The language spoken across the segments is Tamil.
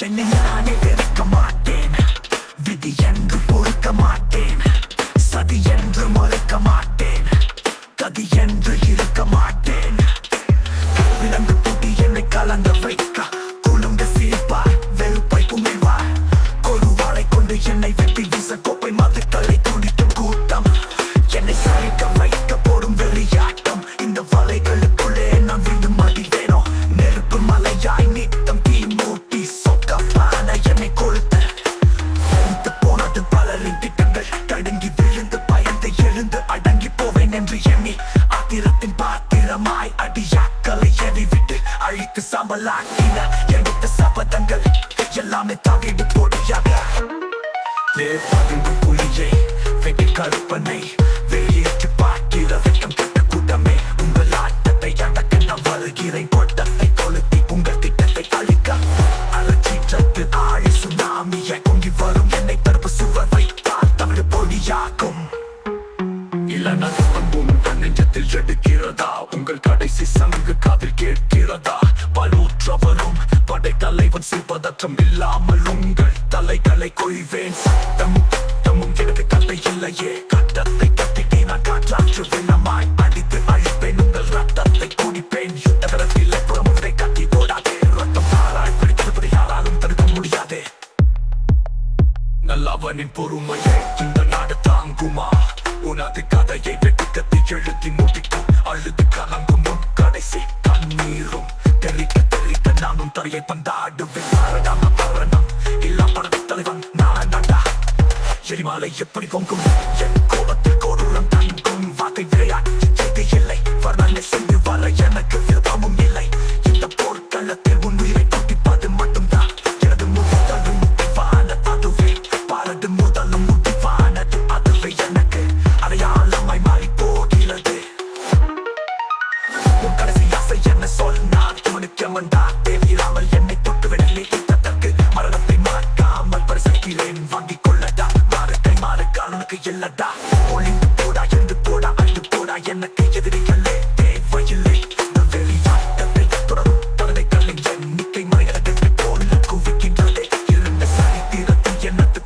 என்னை நானே வெறுக்க மாட்டேன். விதி என்று பொறுக்க மாட்டேன். சதி என்று மறுக்க மாட்டேன். கதி என்று இருக்க மாட்டேன். விலங்கு புத்தி என்னை கலந்த வைக்க. குழுங்க சிரிப்பார் வெறுப்பை உமிழ்வார் கொருவாளை கொண்டு என்னை வெட்டி வீச. கோப்பை மாத்து தலை துடிக்கும் கூட்டம். என்னை சாய்க்க வைக்க போடும் வெளியே அழித்து சாம்பலாக்கின எடுத்த சபதங்கள் எல்லாமே தவிடு போடியாக புலியை வெட்டி கருப்பனை வெளியேற்றி பார்க்கிற வெட்டம் கட்ட கூட்டமே உங்கள் ஆட்டத்தை அடக்க நான் வருகிறேன். கொட்டத்தை கொளுத்தி உங்கள் திட்டத்தை அழிக்க. அலச்சீற்றத்து ஆழி சுனாமியை பொங்கி வரும் என்னை தடுப்பு சுவர் வைத்தால் தமிழ் பொடியாகும் இல்லைன்னா பண்பும் நெஞ்சத்தில் எடுக்கிறதா? உங்கள் கடைசி சங்கு காதில் கேட்கிறதா? படை தலைவன் இல்லாமல் உங்கள் தலைகளை கொய்வேன். சட்டம் தம்மும் எனது கல்லை இல்லையே. கட்டத்தை கட்டிட்டே நான் காற்றாற்று வெள்ளமாய் அடித்து அழிப்பேன். உங்கள் ரத்தத்தை குடிப்பேன். யுத்தகரத்தில் புறமுறை கட்டி போடாதே. ரத்தம் பாராய் பிடித்திருப்பதை யாராலும் தடுக்க முடியாதே. நல்லவனின் பொறுமையை இந்த நாடு தாங்குமா? உனது கதையை தரையை பந்தாடுவேன் மரணம் மரணம் இல்லா படத்தை தலைவன் நான் தாண்டா எரிமலை எப்படி பொங்கும் என் கோபத்தில் கோடுரம் தங்கும் வார்த்தை விளையாட்டு இல்லை வர்ணனை சென்று வர எனக்கு விருப்பமும் இல்லை இந்த போர்க்களத்தில் உன் உயிரை துடிப்பது மட்டும்தான் எனது முதலும் முடிவான அதுவே பாரது முதலும் முடிவானது அதுவே எனக்கு அடையாளமாய் மாறி போகிறது உன் கடைசி ஆசை என்ன மாறுக்கால் ஒளிந்து போடா எழுந்து போடா அழுது போடா எனக்கு எதிரிகளே தேவையில்லை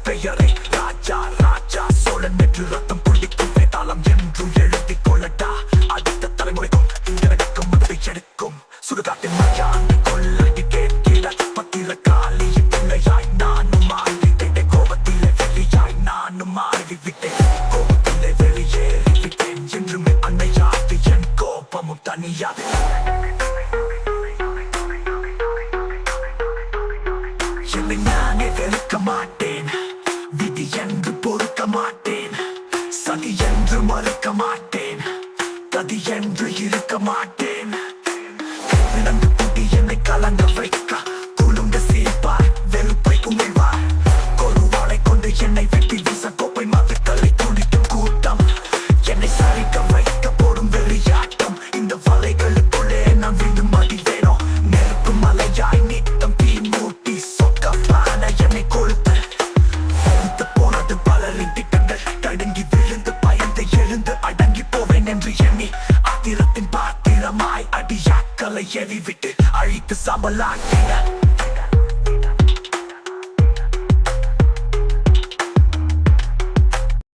பெயரை ராஜா ராஜா சோழன் என்று ரத்தம் கோபமும் தனியாது என்னை நானே வெறுக்க மாட்டேன். விதி என்று பொறுக்க மாட்டேன். சதி என்று மறுக்க மாட்டேன். ததி என்று இருக்க மாட்டேன். ஆத்திரத்தின் பாத்திரமாய் அழித்து சாம்பலாக்கின